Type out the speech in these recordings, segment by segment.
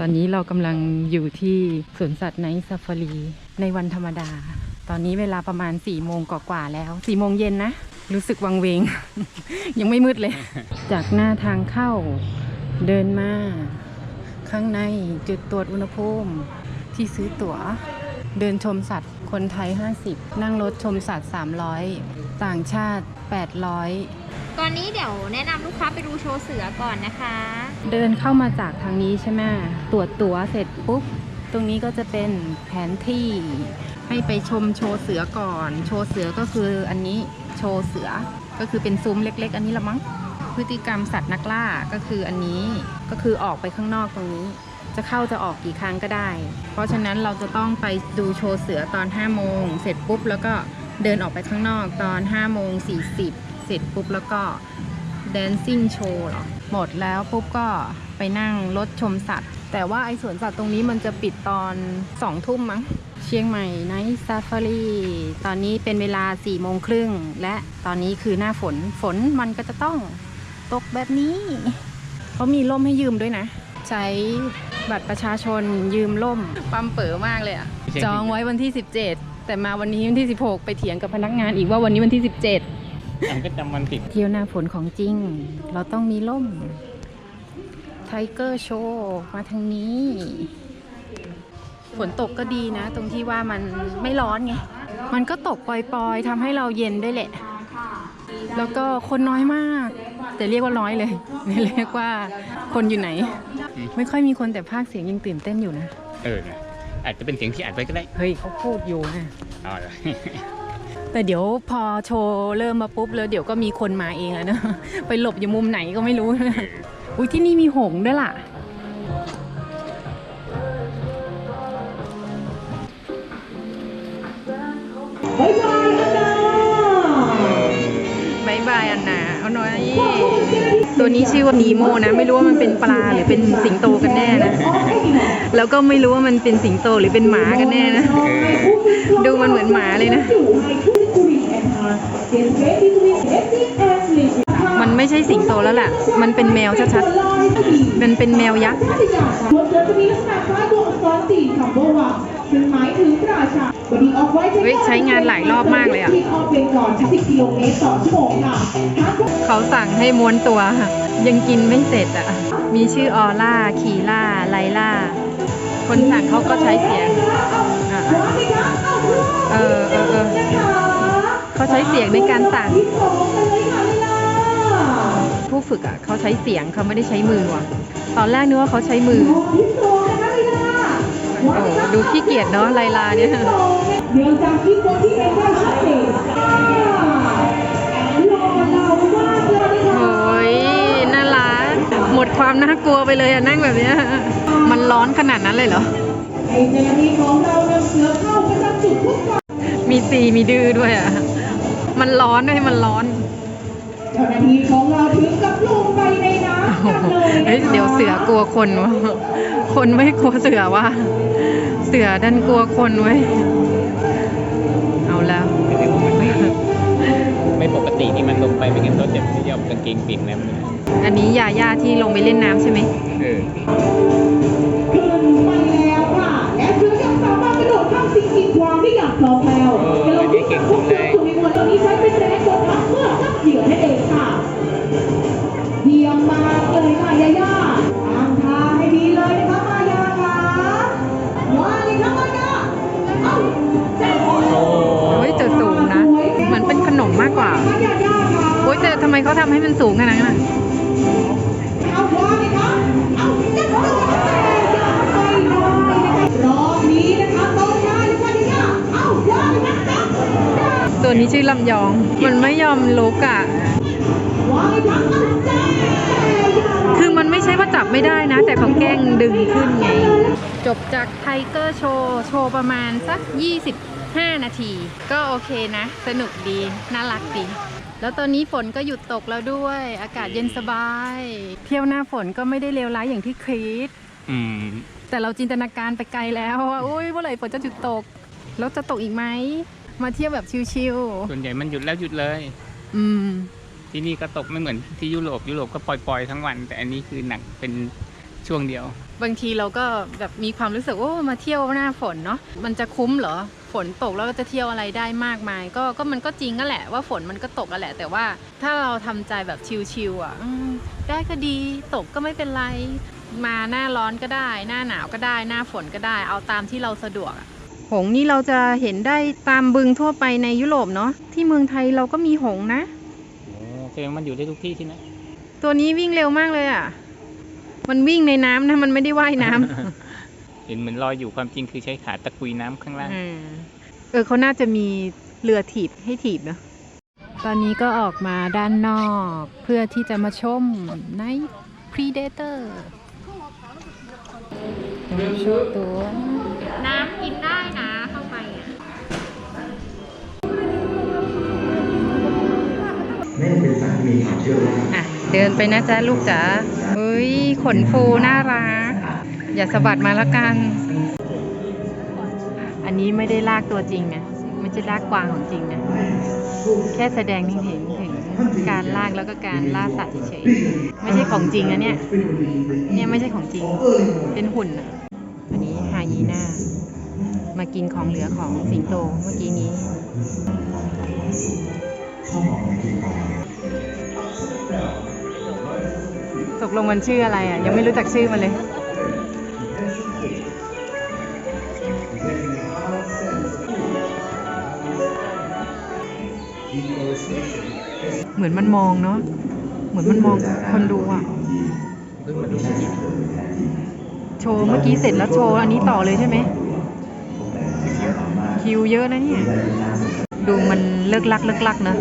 ตอนนี้เรากำลังอยู่ที่สวนสัตว์ไนท์ซาฟารี ในวันธรรมดา ตอนนี้เวลาประมาณ4ี่โมงกว่าๆแล้ว4ี่โมงเย็นนะ รู้สึกวังเวง ยังไม่มืดเลย จากหน้าทางเข้าเดินมา ข้างในจุดตรวจอุณหภูมิ ที่ซื้อตั๋ว เดินชมสัตว์คนไทย 50 นั่งรถชมสัตว์ 300 ต่างชาติ 800 ตอนนี้เดี๋ยวแนะนำลูกค้าไปดูโชว์เสือก่อนนะคะ เดินเข้ามาจากทางนี้ใช่ไหมตรวจตั๋วเสร็จปุ๊บ ตรงนี้ก็จะเป็นแผนที่ ให้ไปชมโชว์เสือก่อน โชว์เสือก็คืออันนี้โชว์เสือ ก็คือเป็นซุ้มเล็ก ๆ อันนี้ละมั้ง พฤติกรรมสัตว์นักล่าก็คืออันนี้ ก็คือออกไปข้างนอกตรงนี้ จะเข้าจะออกกี่ครั้งก็ได้ เพราะฉะนั้นเราจะต้องไปดูโชว์เสือตอน5โมง เสร็จปุ๊บแล้วก็เดินออกไปข้างนอกตอน5โมง40 เสร็จปุ๊บแล้วก็ Dancing Show เหรอ หมดแล้วปุ๊บก็ไปนั่งรถชมสัตว์ แต่ว่าไอ้สวนสัตว์ตรงนี้มันจะปิดตอน2ทุ่มมั้ง เชียงใหม่ไนท์ซาฟารีตอนนี้เป็นเวลา4โมงครึ่ง และตอนนี้คือหน้าฝน ฝนมันก็จะต้องตกแบบนี้ เขามีร่มให้ยืมด้วยนะ ใช้บัตรประชาชนยืมร่ม ปั๊มเป๋อมากเลยอะไม่ใช่จองไว้วันที่ 17 แต่มาวันนี้วันที่ 16 ไปเถียงกับพนักงานอีกว่าวันนี้วันที่ 17 อันก็จำวันผิด เที่ยวหน้าฝนของจริง เราต้องมีล่ม ไทเกอร์โชว์มาทางนี้ ฝนตกก็ดีนะ ตรงที่ว่ามันไม่ร้อนไง มันก็ตกปล่อยๆทำให้เราเย็นด้วยแหละ แล้วก็คนน้อยมาก แต่เรียกว่าน้อยเลยไม่เรียกว่าคนอยู่ไหน อืม ไม่ค่อยมีคนแต่ภาคเสียงยังตื่นเต้นอยู่นะ เออนะอาจจะเป็นเสียงที่อัดไว้ก็ได้เฮ้ยเขาพูดอยู่นะ เอาเลย แต่เดี๋ยวพอโชว์เริ่มมาปุ๊บแล้วเดี๋ยวก็มีคนมาเองแล้วนะไปหลบอยู่มุมไหนก็ไม่รู้นะอุ้ยที่นี่มีหงส์ด้วยล่ะ บายบายอันดาบายบายอันนาเอาหน่อย ตัวนี้ชื่อว่านีโมนะ ไม่รู้ว่ามันเป็นปลาหรือเป็นสิงโตกันแน่นะ แล้วก็ไม่รู้ว่ามันเป็นสิงโตหรือเป็นหมากันแน่นะ ดูมันเหมือนหมาเลยนะ มันไม่ใช่สิงโตแล้วแหละมันเป็นแมวชัดๆ มันเป็นแมวยักษ์บนเรือจะมีลักษณะคล้ายตัวอักษรสี่คำว่าวังซึ่งหมายถึงราชาบดีออกไว้เฮ้ยใช้งานหลายรอบมากเลยอะเขาสั่งให้ม้วนตัว ยังกินไม่เสร็จอะ มีชื่อออล่า คีล่า ไลล่า คนสั่งเขาก็ใช้เสียง เออเออเออ ใช้เสียงในการสั่งที่สองกันเลยค่ะเวลาผู้ฝึกอะเขาใช้เสียงเขาไม่ได้ใช้มือว่ะ ตอนแรกนึกว่าเขาใช้มือที่สองนะคะเวลาโอ้โหดูขี้เกียจเนาะไลลาเนี่ยเนื่องจากที่คนที่เห็นได้ชัดเจนหล่อเรามากเลยนะคะโอ้ยน่ารักหมดความน่ากลัวไปเลยอะนั่งแบบเนี้ยมันร้อนขนาดนั้นเลยเหรอไอ้เจ้าหน้าที่ของเรานำเสือเข้าประจำจุดทุกครั้งมีตีมีดื้อด้วยอะ มันร้อนด้วยมันร้อนเจ้าหน้าที่ของเราถึงกับลงไปในน้ำกันเลยนะคะเฮ้ยเดี๋ยวเสือกลัวคนวะคนไม่กลัวเสือวะเสือดันกลัวคนเว้ยเอาแล้ว ไม่ปกติที่มันลงไปไม่งั้นรถจะไม่ยอมกางเกงปิดแล้วมันอันนี้ยาย่าที่ลงไปเล่นน้ำใช่ไหม เออ มสิ่งกีดขวางได้อย่างคล่องแคล่วกระโดดที่กับพวกเสือสุดในวันตอนนี้ใช้เป็นแรงกดหักเมื่อทับเหยื่อนั่นเองค่ะ จบจากไทเกอร์โชว์โชว์ประมาณสัก 25 นาที ก็โอเคนะ สนุกดี น่ารักดี แล้วตอนนี้ฝนก็หยุดตกแล้วด้วย อากาศเย็นสบาย เที่ยวหน้าฝนก็ไม่ได้เลวร้ายอย่างที่คิดอืมแต่เราจินตนาการไปไกลแล้วว่าอุ้ยเมื่อไหร่ฝนจะหยุดตก แล้วจะตกอีกไหม มาเที่ยวแบบชิลส่วนใหญ่มันหยุดแล้วหยุดเลยๆอืม ที่นี่ก็ตกไม่เหมือนที่ยุโรปยุโรปก็ปล่อยๆทั้งวัน แต่อันนี้คือหนักเป็นช่วงเดียว บางทีเราก็แบบมีความรู้สึกว่ามาเที่ยวหน้าฝนเนาะมันจะคุ้มเหรอฝนตกแล้วเราจะเที่ยวอะไรได้มากมาย ก็ก็มันก็จริงก็แหละว่าฝนมันก็ตกกันแหละ แต่ว่าถ้าเราทำใจแบบชิลๆอะอืมได้ก็ดีตกก็ไม่เป็นไร มาหน้าร้อนก็ได้ หน้าหนาวก็ได้ หน้าฝนก็ได้ เอาตามที่เราสะดวกอะหงส์นี่เราจะเห็นได้ตามบึงทั่วไปในยุโรปเนาะที่เมืองไทยเราก็มีหงส์นะโอ้แสดงว่ามันอยู่ได้ทุกที่ใช่ไหมตัวนี้วิ่งเร็วมากเลยอะ มันวิ่งในน้ำนะ มันไม่ได้ว่ายน้ำเห็นเหมือนลอยอยู่ความจริงคือใช้ขาตะกุยน้ำข้างล่าง อืมเออเขาน่าจะมีเรือถีบให้ถีบเนอะตอนนี้ก็ออกมาด้านนอกเพื่อที่จะมาชม Night Predator ต้องโชว์ตัวน้ำกินได้นะเข้าไปอะ นั่นเป็นสัตว์ที่มีความเชื่อว่า อะ เดินไปนะจ๊ะลูกจ๋าเฮ้ย ขนฟูน่ารัก อย่าสะบัดมาละกัน อันนี้ไม่ได้ลากตัวจริงนะไม่ใช่ลากกวางของจริงนะแค่แสดงให้เห็นถึงการลากแล้วก็การล่าสัตว์เฉยๆไม่ใช่ของจริงนะเนี่ย เนี่ยไม่ใช่ของจริง เป็นหุ่นอะอันนี้ไฮยีน่ามากินของเหลือของสิงโตเมื่อกี้นี้ กลงมันชื่ออะไรอะ ยังไม่รู้จักชื่อมันเลย เหมือนมันมองเนาะ เหมือนมันมองคนดูอะเพิ่งมาดูเมื่อกี้โชว์เมื่อกี้เสร็จแล้วโชว์อันนี้ต่อเลยใช่ไหม คิวเยอะนะเนี่ย ดูมันเลิกลักเลิกลักเนอะ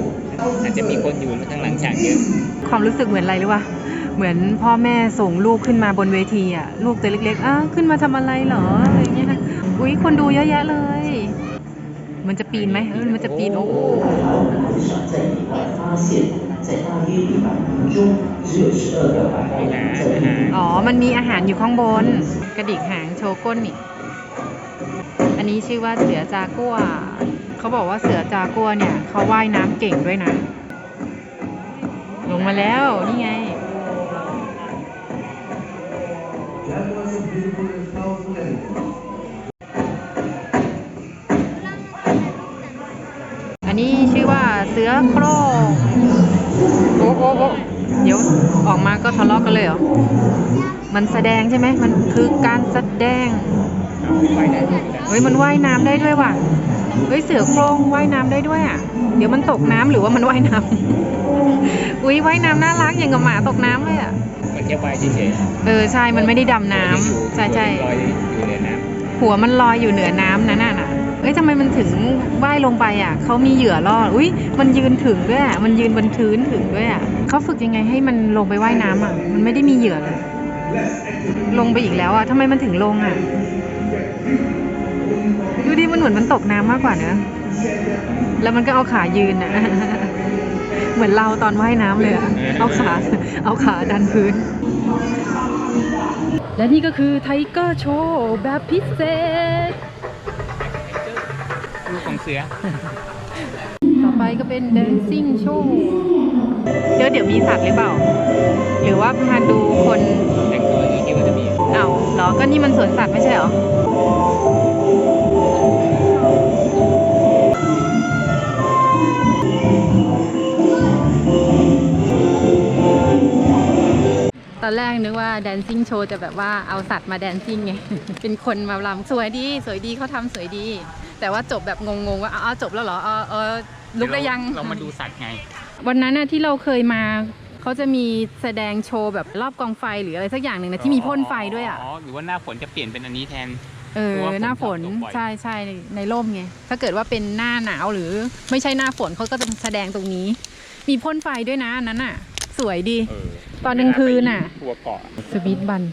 อาจจะมีคนอยู่ข้างหลังฉากเยอะ ความรู้สึกเหมือนอะไรรู้ป่ะ เหมือนพ่อแม่ส่งลูกขึ้นมาบนเวทีอะลูกตัวเล็กๆอะขึ้นมาทำอะไรเหรออะไรเงี้ยอุ้ยคนดูเยอะแยะเลย มันจะปีนไหมเออมันจะปีนโอ้อ๋อ มันมีอาหารอยู่ข้างบน กระดิกหางโชก้นนี่ อันนี้ชื่อว่าเสือจากัว เขาบอกว่าเสือจากัวเนี่ย เขาว่ายน้ำเก่งด้วยนะ ลงมาแล้ว นี่ไง สือโคร่งโอ้โอ้โอ้เดี๋ยวออกมาก็ทะเลาะกันเลยเหรอ มันแสดงใช่ไหม มันคือการแสดงไปได้ด้วยกันเฮ้ย มันว่ายน้ำได้ด้วยว่ะ เฮ้ย เสือโคร่งว่ายน้ำได้ด้วยอะ เดี๋ยวมันตกน้ำหรือว่ามันว่ายน้ำ อุ้ยว่ายน้ำน่ารักอย่างกับหมาตกน้ำเลยอะ มันแค่ว่ายเฉยเออ ใช่ มันไม่ได้ดำๆน้ำใช่ใช่ลอยอยู่ในน้หัวมันลอยอยู่เหนือน้ำนะน่ะน่ะเอ้ยทำไมมันถึงว่ายลงไปอะเขามีเหยื่อล่ออุ้ยมันยืนถึงด้วยอะมันยืนบนพื้นถึงด้วยอะเขาฝึกยังไงให้มันลงไปว่ายน้ำอะ มันไม่ได้มีเหยื่อเลยลงไปอีกแล้วอะทำไมมันถึงลงอะดูดิมันเหมือนมันตกน้ำมากกว่าเนอะแล้วมันก็เอาขายืนอะเหมือนเราตอนว่ายน้ำเลยอะเอาขา เอาขาดันพื้น และนี่ก็คือไทเกอร์โชว์แบบพิเศษ ลูกของเสือ ต่อไปก็เป็น dancing show เดี๋ยวเดี๋ยวมีสัตว์หรือเปล่า หรือว่ามาดูคนแต่งตัวอย่างนี้ที่ว่าจะมีเอ้าเหรอ ก็นี่มันสวนสัตว์ไม่ใช่เหรอตอนแรกนึกว่า dancing show จะแบบว่าเอาสัตว์มา dancing ไง เป็นคนมาลำสวยดี สวยดีเขาทำสวยดี แต่ว่าจบแบบงงๆว่าอ้าวจบแล้วเหรอเออเออลุกได้ยัง เรามาดูสัตว์ไง วันนั้นน่ะที่เราเคยมาเขาจะมีแสดงโชว์แบบรอบกองไฟหรืออะไรสักอย่างหนึ่งนะที่มีพ่นไฟด้วยอะอ๋อหรือว่าหน้าฝนจะเปลี่ยนเป็นอันนี้แทนเออเพราะว่าฝนหน้าฝนตกบ่อยใช่ใช่ในในร่มไงถ้าเกิดว่าเป็นหน้าหนาวหรือไม่ใช่หน้าฝนเขาก็จะแสดงตรงนี้ มีพ่นไฟด้วยนะอันนั้นน่ะ สวยดีเออตอนกลางคืนน่ะตัวเกาะสวีทบัน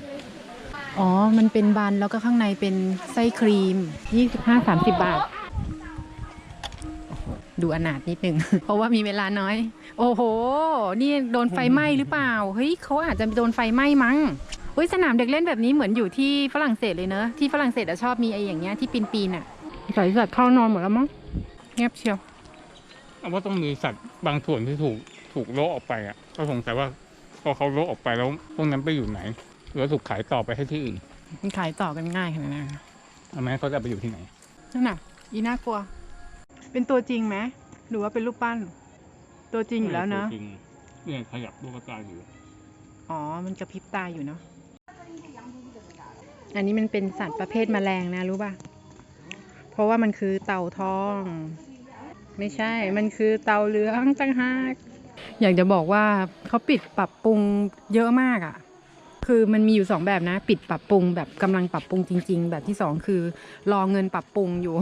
อ๋อ มันเป็นบันแล้วก็ข้างในเป็นไส้ครีม 25-30 บาท ดูอนาถนิดนึง เพราะว่ามีเวลาน้อย โอ้โห นี่โดนไฟไหม้หรือเปล่า เฮ้ยเขาอาจจะโดนไฟไหม้มั้งเฮ้ยสนามเด็กเล่นแบบนี้เหมือนอยู่ที่ฝรั่งเศสเลยเนอะที่ฝรั่งเศสอะชอบมีไอ้อย่างเงี้ยที่ปีนปีนๆอะใส่สัตว์เข้านอนหมดแล้วมั้งเงียบเชียวเอาว่าต้องมีสัตว์บางส่วนที่ถูกถูกโละออกไปอะก็สงสัยว่าพอเขาโละออกไปแล้วพวกนั้นไปอยู่ไหน หรือว่าถูกขายต่อไปให้ที่อื่นมันขายต่อกันง่ายขนาดนั้นทำไมเขาจะไปอยู่ที่ไหน นั่นน่ะ อีน่ากลัว เป็นตัวจริงไหมหรือว่าเป็นรูปปั้น ตัวจริงอยู่แล้วเนอะจริงเนี่ยขยับลูกตาอยู่อ๋อ มันกระพริบตาอยู่เนาะอันนี้มันเป็นสัตว์ประเภทแมลงนะรู้ป่ะ เพราะว่ามันคือเต่าทอง ไม่ใช่ มันคือเต่าเหลืองต่างหาก อยากจะบอกว่าเขาปิดปรับปรุงเยอะมากอะ่ะ คือมันมีอยู่สองแบบนะ ปิดปรับปรุงแบบกำลังปรับปรุงจริง ๆ แบบที่สองคือ รอเงินปรับปรุงอยู่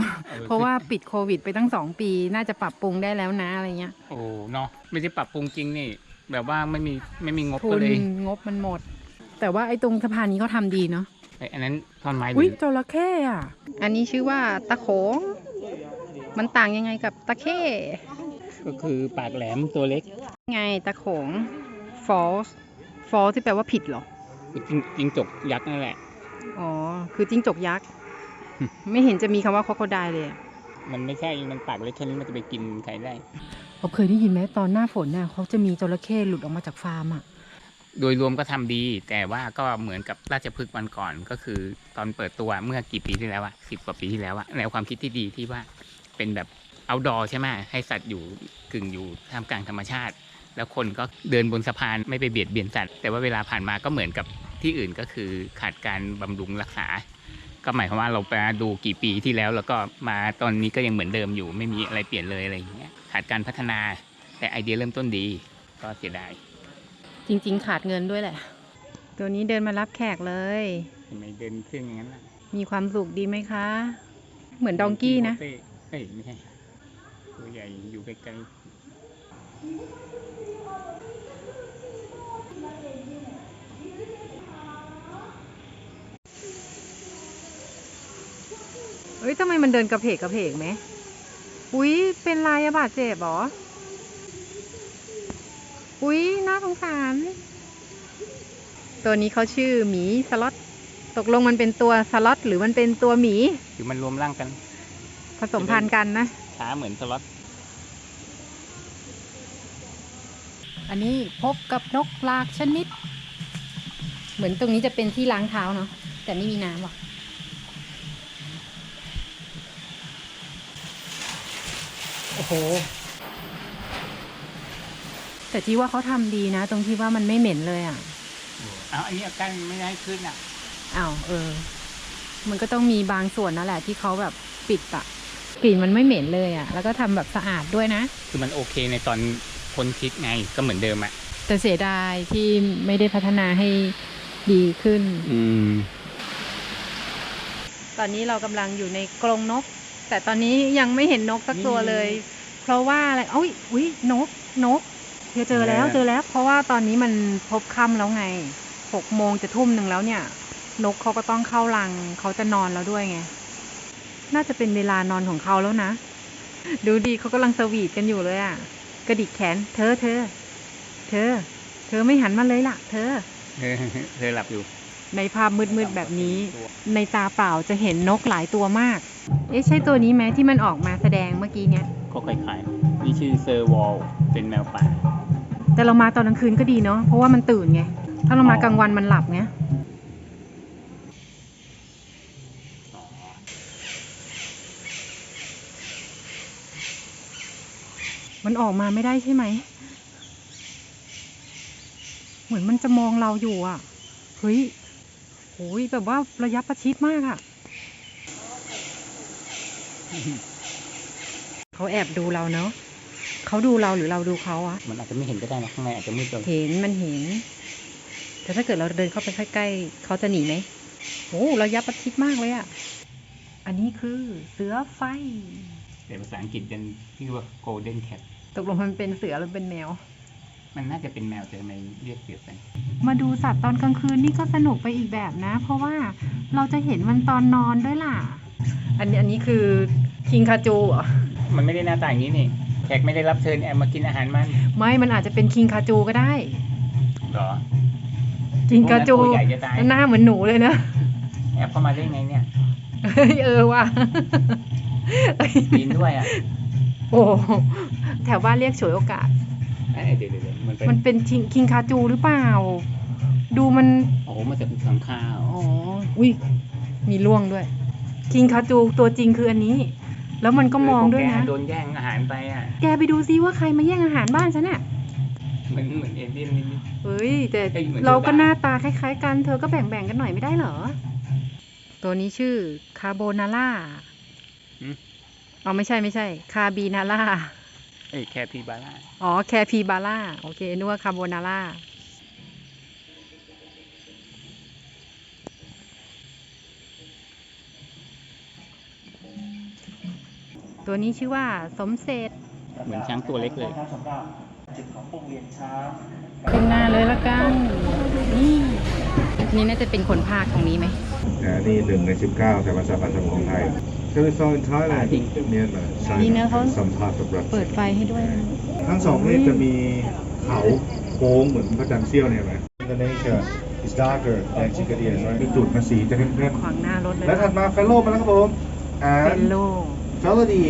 เพราะว่าปิดโควิดไปตั้งสองปี น่าจะปรับปรุงได้แล้วนะอะไรเงี้ยโอ้เนาะไม่ได้ปรับปรุงจริงนี่ แบบว่าไม่มีไม่มีงบทุก็นเลยงบมันหมด แต่ว่าไอ้ตรงสะพานนี้เขาทำดีเนาะไอ้อันนั้นท่อนไม้หอุ้รืยอจระเข้อะอันนี้ชื่อว่าตะโขงมันต่างยังไงกับตะเข้ก็คือปากแหลมตัวเล็ก ไงตะโขง false false ที่แปลว่าผิดเหรอ คือจิงจิงจกยักษ์นั่นแหละ อ๋อ คือจิ้งจกยักษ์ ไม่เห็นจะมีคำว่าค o โคไดเลยอะมันไม่ใช่ มันปากเล็กแค่นี้มันจะไปกินใครได้เราเคยได้ยินไหมตอนหน้าฝนน่ะเขาจะมีจระเข้หลุดออกมาจากฟาร์มอะ โดยรวมก็ทำดี แต่ว่าก็เหมือนกับราชพฤกษ์วันก่อนก็คือ ตอนเปิดตัวเมื่อกี่ปีที่แล้วอะสิบกว่าปีที่แล้วอะแนวความคิดที่ดีที่ว่าเป็นแบบเอาดอใช่ไหมให้สัตว์อยู่กึ่งอยู่ท่ามกลางธรรมชาติ แล้วคนก็เดินบนสะพานไม่ไปเบียดเบียนสัตว์แต่ว่าเวลาผ่านมาก็เหมือนกับที่อื่นก็คือขาดการบำรุงรักษา ก็หมายความว่าเราไปดูกี่ปีที่แล้ว แล้วก็มาตอนนี้ก็ยังเหมือนเดิมอยู่ ไม่มีอะไรเปลี่ยนเลยอะไรอย่างเงี้ยขาดการพัฒนา แต่ไอเดียเริ่มต้นดี ก็เสียดายจริง ๆ ขาดเงินด้วยแหละ ตัวนี้เดินมารับแขกเลย ทำไมเดินเครื่องอย่างนั้นล่ะมีความสุขดีไหมคะ เหมือนดองกี้นะ เต้เอ้ยไม่ใช่ตัวใหญ่อยู่ไกล เฮ้ยทำไมมันเดินกระเพกกระเพกไหม อุ๊ยเป็นไรอะบาดเจ็บเหรอ อุ๊ยน่าสงสาร ตัวนี้เขาชื่อหมีสล็อต ตกลงมันเป็นตัวสล็อตหรือมันเป็นตัวหมีๆหรือมันรวมร่างกัน ผสมพันธุ์กันนะช้าเหมือนสล็อต อันนี้พบกับนกหลากชนิด เหมือนตรงนี้จะเป็นที่ล้างเท้าเนาะ แต่ไม่มีน้ำว่ะโอ้โแต่จีว่าเขาทำดีนะ ตรงที่ว่ามันไม่เหม็นเลยอะเอาอันนี้กั้นไม่ได้ขึ้นอะ อ้าวเออ มันก็ต้องมีบางส่วนนั่นแหละ ที่เขาแบบปิดอะกลิ่นมันไม่เหม็นเลยอะแล้วก็ทำแบบสะอาดด้วยนะ คือมันโอเคในตอนคนคิดไงก็เหมือนเดิมอะ แต่เสียดายที่ไม่ได้พัฒนาให้ดีขึ้น อืม ตอนนี้เรากำลังอยู่ในกรงนก แต่ตอนนี้ยังไม่เห็นนกสักตัวเลย เพราะว่าอะไรเอ้ยอุ้ยนกนกเจอเจอแล้วเนี่ยเจอแล้ว เพราะว่าตอนนี้มันพบค่ำแล้วไงหกโมงจะทุ่มหนึ่งแล้วเนี่ย นกเขาก็ต้องเข้ารังเขาจะนอนแล้วด้วยไง น่าจะเป็นเวลานอนของเขาแล้วนะ ดูดีเขากำลังสวีทกันอยู่เลยอะกระดิกแขน เธอเธอ เธอ เธอไม่หันมาเลยล่ะ เธอเออเธอหลับอยู่ ในภาพมืดๆแบบนี้ ในตาเปล่าจะเห็นนกหลายตัวมาก เอ๊ะใช่ตัวนี้ไหมที่มันออกมาแสดงเมื่อกี้เนี่ย ก็คล้ายๆนี่ชื่อเซอร์วอลเป็นแมวป่า แต่เรามาตอนกลางคืนก็ดีเนาะ เพราะว่ามันตื่นไง ถ้าเรามาอ๋อกลางวันมันหลับไงมันออกมาไม่ได้ใช่ไหม เหมือนมันจะมองเราอยู่อะ เฮ้ยโหยแบบว่าระยะประชิดมากอะ เขาแอบดูเราเนาะเขาดูเราหรือเราดูเขาอะมันอาจจะไม่เห็นก็ได้นะข้างในอาจจะมืดเลยเห็นมันเห็น แต่ถ้าเกิดเราเดินเข้าไปใกล้ๆเขาจะหนีไหมโอ้ระยะประชิดมากเลยอะอันนี้คือเสือไฟแต่ภาษาอังกฤษเป็นที่ว่า golden cat ตกลงมันเป็นเสือหรือเป็นแมว มันน่าจะเป็นแมวแต่ทำไมเรียกเสือไปมาดูสัตว์ตอนกลางคืนนี่ก็สนุกไปอีกแบบนะ เพราะว่าเราจะเห็นมันตอนนอนด้วยล่ะ อันนี้อันนี้คือคิงคาจูเหรอ มันไม่ได้หน้าตาอย่างนี้นี่แขกไม่ได้รับเชิญแอบมากินอาหารมันไม่มันอาจจะเป็นคิงคาจูก็ได้ เหรอคิงคาจูตัวใหญ่จะตายหน้าเหมือนหนูเลยนะแอบเข้ามาได้ไงเนี่ยเฮ้ยเออว่ะปีนด้วยอะโอ้แถวบ้านเรียกฉวยโอกาสเอ้ยเดี๋ยวเดี๋ยวเดี๋ยวมันเป็นมันเป็นคิงคิงคาจูหรือเปล่า ดูมันโอ้โหมันจะเป็นขังข้าวอ๋ออุ้ยมีล่วงด้วยคิงคาจูตัวจริงคืออันนี้ แล้วมันก็มองด้วยนะโดนแย่งอาหารไปอะ แกไปดูซิว่าใครมาแย่งอาหารบ้านฉันอะเหมือนเหมือนเอเลี่ยนนิดเฮ้ยแต่เอ้ยเหมือนเราก็โซดาหน้าตาคล้าย ๆ กันเธอก็แบ่งๆกันหน่อยไม่ได้เหรอ ตัวนี้ชื่อคาโบนาร่าอ๋อไม่ใช่ไม่ใช่ คาบีนาร่าๆเอ้ยแคพีบาร่าอ๋อแคพีบาร่าโอเคนึกว่าคาโบนาร่า ตัวนี้ชื่อว่าสมเสร็จเหมือนช้างตัวเล็กเลย ขึ้นหน้าเลยละกัน นี่นี่น่าจะเป็นคนภาคตรงนี้ไหมนะนี่หนึ่งในสิบเก้าแต่ภาษาภาษาของไทย There is all in Thailand จริงเนี่ยนะนี่เนอะเขาสัมภาษณ์กับรัสเปิดไฟให้ด้วยนะทั้งสองนี่จะมีเขาโค้งเหมือนพระจันทร์เสี้ยวเนี่ยไหม Indonesia is darker than Chickadee right มีจุดมาสีจะเข้มขวางหน้ารถเลๆยแล้วถัดมาเฟลโลมาแล้วครับผมเฟ and ลโล เฟลดี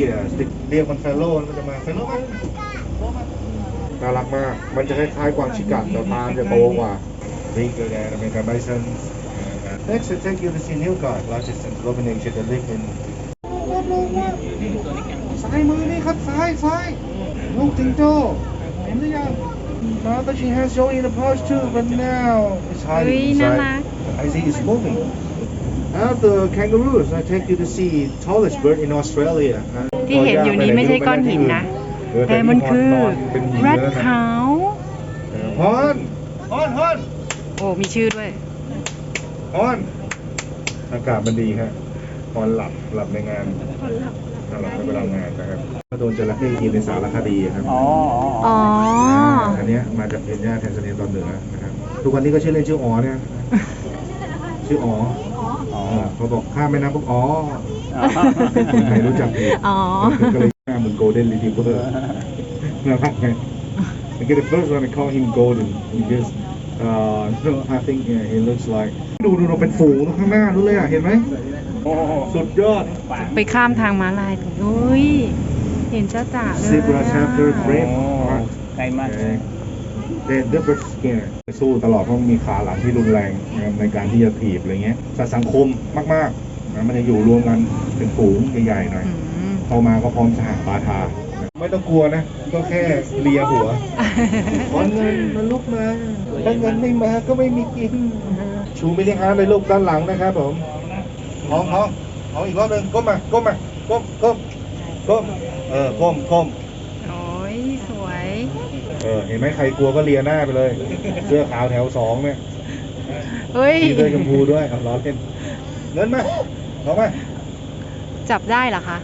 เรียกมันเฟลโลมันจะมาเฟลโลมาน่ารักมาก มันจะคล้ายๆกวางชิกัดแต่ตาจะโตกว่า bigger than American bison next I take you to see Nilgard largest antelope in Asia that live in ซ้ายมือนี่ครับซ้ายซ้ายลูกจิงโจ้เห็นหรือยัง Now that she has Joey in the pouch too but now it's เฮ้ย hiding น่า inside รัก I see it's moving Now the kangaroos I take you to see tallest bird in Australia ที่เห็นอยู่นี้ไม่ใช่ก้อนหินนะเออแต่มันคือนอนเป็นหินแรดแล้วนะขาวเออฮอนฮอนฮอนโอ้มีชื่อด้วย ฮอนอากาศมันดีฮะฮอนหลับหลับในงานหลับในเวลางานนะครับก็โดนจระเข้กินในสารคดีครับอ๋ออ๋ออันเนี้ยมาจากเคนยาแทนซาเนียตอนเหนือนะครับทุกวันนี้ก็ชื่อเล่นชื่ออ๋อเนี่ยชื่ออ๋อ อ๋อเออเขาบอกข้ามแม่น้ำปุ๊บอ๋อคนไทยรู้จักดีอ๋อ ก็เลยหน้าเหมือนโกลเด้นรีทิวเวอร์น่ารักไง Okay, the first one I call him golden because uh, no, I think yeah, he looks like ดูดูดูเป็นฝูงข้างหน้านู้นเลยอะ เห็นไหม โอ้โหสุดยอด ไปข้ามทางม้าลายอุ้ย เห็นจ้าจ๋าเลย Zebra อะ chapter โอ้ great ไกลมากเดนเดอร์ เบิร์ตสเกนสู้ตลอดเพราะมันมีขาหลังที่รุนแรงนะครับในการที่จะถีบอะไรเงี้ยสัตว์สังคมมากๆนะมันจะอยู่รวมกันเป็นฝูงใหญ่ๆหน่อยอืมเข้ามาก็พร้อมสหปาทาไม่ต้องกลัวนะ ก็แค่เลียหัวขอเงินมาลูกมา ถ้าเงินไม่มาก็ไม่มีกิน ชูมิลิฮาร์ดเลยลูกด้านหลังนะครับผมท้องท้องท้องอีกรอบหนึ่งก้มมา ก้มมา ก้มก้มก้มเออ ก้มก้มโอ้ยสวย เออเห็นไหมใครกลัวก็เลียหน้าไปเลย เสื้อขาวแถวสองเนี่ยเฮ้ย มีเสื้อชมพูด้วยเอาล้อเล่นเงินมาเอามาจับได้เหรอคะ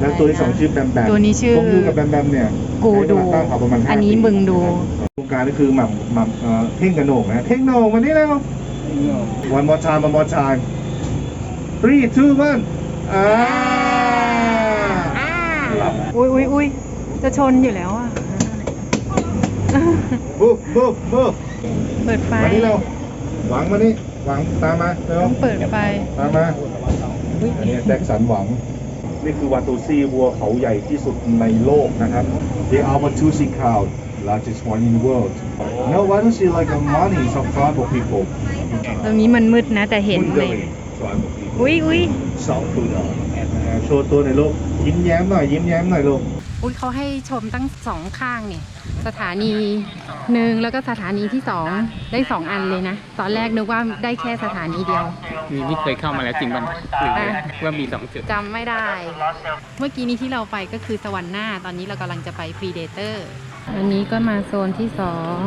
แล้วตัวที่สองชื่อแบมแบมตัวนี้ชื่อพวกยูกับแบมแบมเนี่ยกูดู ใช้เวลาตั้งเขาประมาณห้าอันนี้ปีมึงดูนะครับโครงการนี่คือหม่ำหม่ำเอ่อเท่งกระโหนกนะเท่งโหนกมานี่แล้ว one more time one more time three two one อ่าหลับอุ้ยอุ้ยอุ้ยจะชนอยู่แล้วอะ บุ๊บบุ๊บบุ๊บเปิดไฟมานี่เราหวังมานี่หวังตามมาเร็วต้องเปิดไฟตามมาอันนี้แจ็คสันหวัง นี่คือวาตูซี่วัวเขาใหญ่ที่สุดในโลกนะครับ They are Watusi cow largest one in the world No Watusi like a money some tribal people ตรงนี้มันมืดนะแต่เห็นเลย Kundalini tribal people อุ้ยอุ้ย South Sudan โชว์ตัวหน่อยลูกยิ้มแย้มหน่อยยิ้มแย้มหน่อยลูก อุ้ยเขาให้ชมตั้งสองข้างเนี่ยสถานีหนึ่งแล้วก็สถานีที่สองได้สองอันเลยนะ ตอนแรกนึกว่าได้แค่สถานีเดียวนี่นี่เคยเข้ามาแล้วจริงมันหรือว่ามีสองจุดจำไม่ได้ เมื่อกี้นี้ที่เราไปก็คือสวรรค์หน้า ตอนนี้เรากำลังจะไปพรีเดเตอร์อันนี้ก็มาโซนที่สอง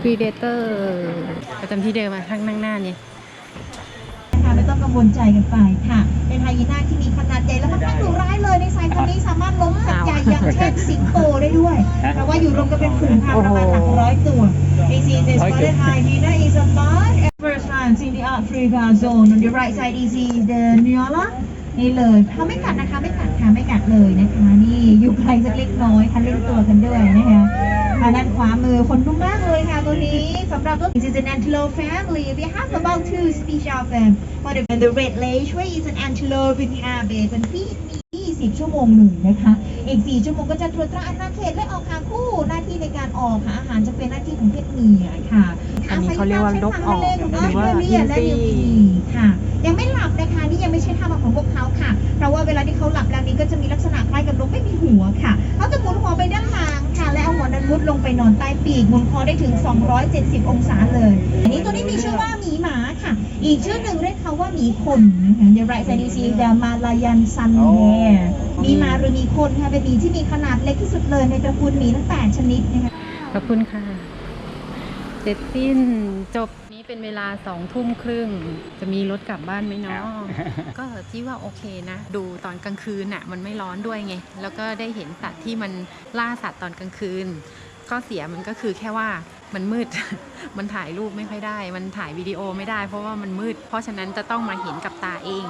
พรีเดเตอร์ประจำที่เดิมมาข้างนั่งหน้าเนี่ยค่ะไม่ ต้องกังวลใจกันไปค่ะ เป็นไฮยีน่าที่มีขนาดใหญ่และค่อนข้างดุร้ายเลยในสายพันธุ์นี้สามารถล้มสัตว์ใหญ่อย่างเช่นสิงโตได้ด้วย เพราะว่าอยู่รวมกันเป็นฝูงค่ะประมาณหลักร้อยตัว This is the spotted hyena is a bird first times in the Africa zone on the right side is the Niola นี่เลยเขาไม่กัดนะคะไม่กัดค่ะไม่กัดเลยนะคะนี่อยู่ไกลสักเล็กน้อยค่ะเล่นตัวกันด้วยนะคะ ทางด้านขวามือคนนุ่มมากเลยค่ะตัวนี้สำหรับก็ This is an antelope family we have about two species of them but the red lace is an antelope inhabit and feed 20 10ชั่วโมงหนึ่งนะคะ อีก 4 ชั่วโมงก็จะตรวจตราอาณาเขตและออกหาคู่หน้าที่ในการออกหาอาหารจะเป็นหน้าที่ของเพศเมียค่ะอันนี้เขาเรียกว่าลบออกหหรืรืออว่าว่าเลียและอินินวซี่ปีค่ะ ยังไม่หลับนะคะนี่ยังไม่ใช่ท่าของพวกเขาค่ะ เพราะว่าเวลาที่เขาหลับแล้วนี้ก็จะมีลักษณะคล้ายกับนกไม่มีหัวค่ะเขาจะหมุนหัวไปด้านหลัง มุดลงไปนอนใต้ปีกหมุนคอได้ถึง 270 องศาเลย อันนี้ตัวนี้มีชื่อว่าหมีหมาค่ะ อีกชื่อหนึ่งเรียกเขาว่าหมีคนนะคะ The right side is the Malayan sun hare มีหมาหรือมีคนค่ะ เป็นหมีที่มีขนาดเล็กที่สุดเลยในตระกูลหมีทั้งแปดชนิดนะคะ ขอบคุณค่ะ เสร็จสิ้นจบ นี้เป็นเวลาสองทุ่มครึ่ง จะมีรถกลับบ้านไหมเนาะก็ที่ว่าโอเคนะ ดูตอนกลางคืนน่ะ มันไม่ร้อนด้วยไง แล้วก็ได้เห็นสัตว์ที่มันล่าสัตว์ตอนกลางคืนข้อเสียมันก็คือแค่ว่ามันมืด มันถ่ายรูปไม่ค่อยได้ มันถ่ายวิดีโอไม่ได้ เพราะว่ามันมืด เพราะฉะนั้นจะต้องมาเห็นกับตาเอง